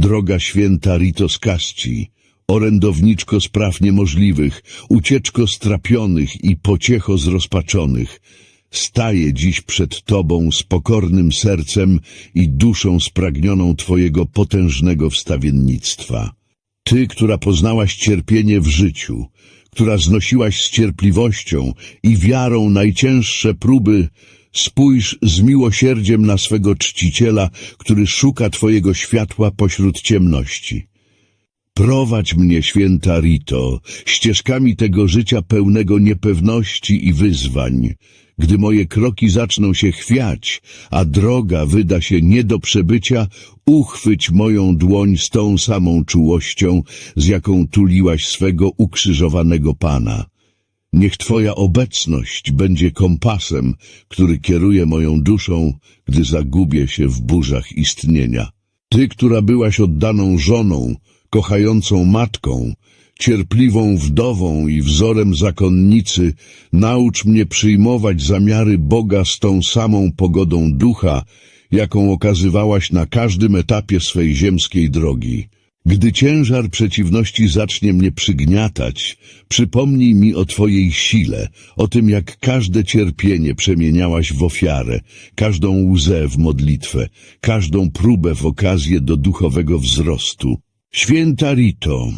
Droga święta Rito orędowniczko spraw niemożliwych, ucieczko strapionych i pociecho zrozpaczonych, staję dziś przed Tobą z pokornym sercem i duszą spragnioną Twojego potężnego wstawiennictwa. Ty, która poznałaś cierpienie w życiu, która znosiłaś z cierpliwością i wiarą najcięższe próby, spójrz z miłosierdziem na swego czciciela, który szuka Twojego światła pośród ciemności. Prowadź mnie, święta Rito, ścieżkami tego życia pełnego niepewności i wyzwań. Gdy moje kroki zaczną się chwiać, a droga wyda się nie do przebycia, uchwyć moją dłoń z tą samą czułością, z jaką tuliłaś swego ukrzyżowanego Pana. Niech Twoja obecność będzie kompasem, który kieruje moją duszą, gdy zagubię się w burzach istnienia. Ty, która byłaś oddaną żoną, kochającą matką, cierpliwą wdową i wzorem zakonnicy, naucz mnie przyjmować zamiary Boga z tą samą pogodą ducha, jaką okazywałaś na każdym etapie swej ziemskiej drogi. Gdy ciężar przeciwności zacznie mnie przygniatać, przypomnij mi o Twojej sile, o tym jak każde cierpienie przemieniałaś w ofiarę, każdą łzę w modlitwę, każdą próbę w okazję do duchowego wzrostu. Święta Rito,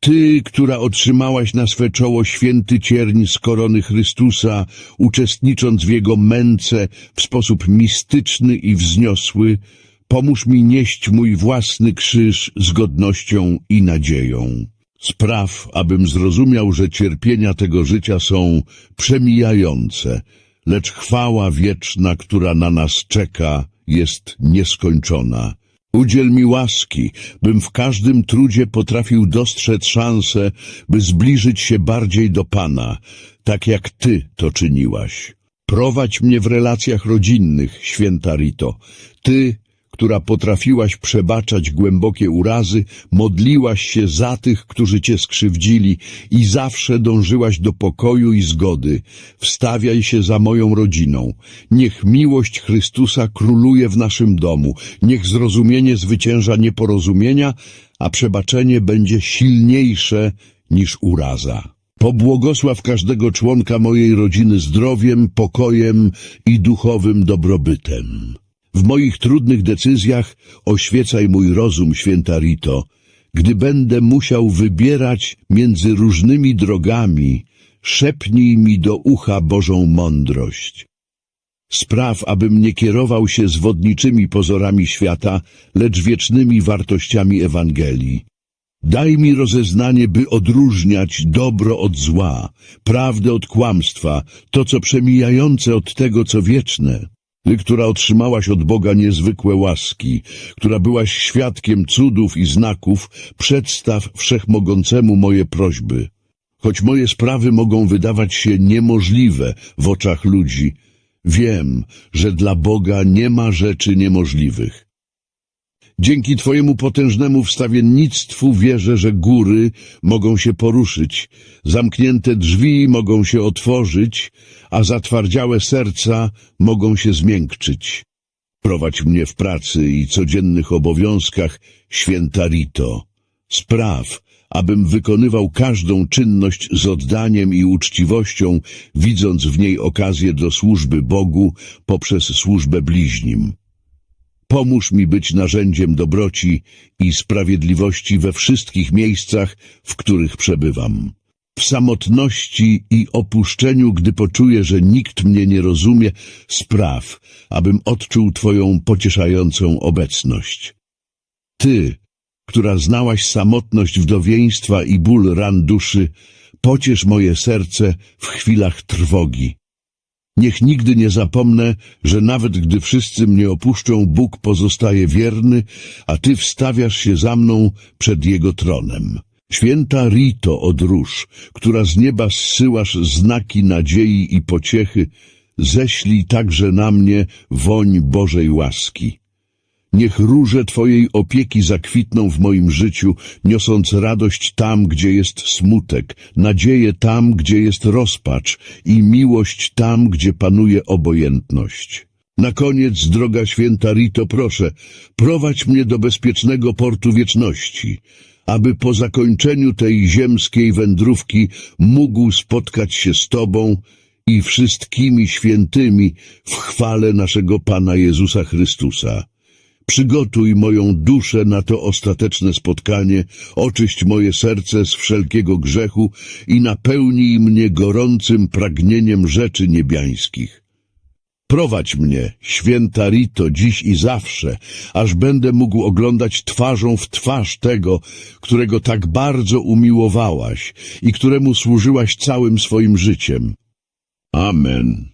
Ty, która otrzymałaś na swe czoło święty cierń z korony Chrystusa, uczestnicząc w Jego męce w sposób mistyczny i wzniosły, pomóż mi nieść mój własny krzyż z godnością i nadzieją. Spraw, abym zrozumiał, że cierpienia tego życia są przemijające, lecz chwała wieczna, która na nas czeka, jest nieskończona. Udziel mi łaski, bym w każdym trudzie potrafił dostrzec szansę, by zbliżyć się bardziej do Pana, tak jak Ty to czyniłaś. Prowadź mnie w relacjach rodzinnych, święta Rito. Ty, która potrafiłaś przebaczać głębokie urazy, modliłaś się za tych, którzy Cię skrzywdzili i zawsze dążyłaś do pokoju i zgody. Wstawiaj się za moją rodziną. Niech miłość Chrystusa króluje w naszym domu. Niech zrozumienie zwycięża nieporozumienia, a przebaczenie będzie silniejsze niż uraza. Pobłogosław każdego członka mojej rodziny zdrowiem, pokojem i duchowym dobrobytem. W moich trudnych decyzjach oświecaj mój rozum, święta Rito. Gdy będę musiał wybierać między różnymi drogami, szepnij mi do ucha Bożą mądrość. Spraw, abym nie kierował się zwodniczymi pozorami świata, lecz wiecznymi wartościami Ewangelii. Daj mi rozeznanie, by odróżniać dobro od zła, prawdę od kłamstwa, to co przemijające od tego, co wieczne. Ty, która otrzymałaś od Boga niezwykłe łaski, która byłaś świadkiem cudów i znaków, przedstaw wszechmogącemu moje prośby. Choć moje sprawy mogą wydawać się niemożliwe w oczach ludzi, wiem, że dla Boga nie ma rzeczy niemożliwych. Dzięki Twojemu potężnemu wstawiennictwu wierzę, że góry mogą się poruszyć, zamknięte drzwi mogą się otworzyć, a zatwardziałe serca mogą się zmiękczyć. Prowadź mnie w pracy i codziennych obowiązkach, święta Rito. Spraw, abym wykonywał każdą czynność z oddaniem i uczciwością, widząc w niej okazję do służby Bogu poprzez służbę bliźnim. Pomóż mi być narzędziem dobroci i sprawiedliwości we wszystkich miejscach, w których przebywam. W samotności i opuszczeniu, gdy poczuję, że nikt mnie nie rozumie, spraw, abym odczuł Twoją pocieszającą obecność. Ty, która znałaś samotność wdowieństwa i ból ran duszy, pociesz moje serce w chwilach trwogi. Niech nigdy nie zapomnę, że nawet gdy wszyscy mnie opuszczą, Bóg pozostaje wierny, a Ty wstawiasz się za mną przed Jego tronem. Święta Rito od róż, która z nieba zsyłasz znaki nadziei i pociechy, ześlij także na mnie woń Bożej łaski. Niech róże Twojej opieki zakwitną w moim życiu, niosąc radość tam, gdzie jest smutek, nadzieję tam, gdzie jest rozpacz i miłość tam, gdzie panuje obojętność. Na koniec, droga święta Rito, proszę, prowadź mnie do bezpiecznego portu wieczności, aby po zakończeniu tej ziemskiej wędrówki mógł spotkać się z Tobą i wszystkimi świętymi w chwale naszego Pana Jezusa Chrystusa. Przygotuj moją duszę na to ostateczne spotkanie, oczyść moje serce z wszelkiego grzechu i napełnij mnie gorącym pragnieniem rzeczy niebiańskich. Prowadź mnie, święta Rito, dziś i zawsze, aż będę mógł oglądać twarzą w twarz tego, którego tak bardzo umiłowałaś i któremu służyłaś całym swoim życiem. Amen.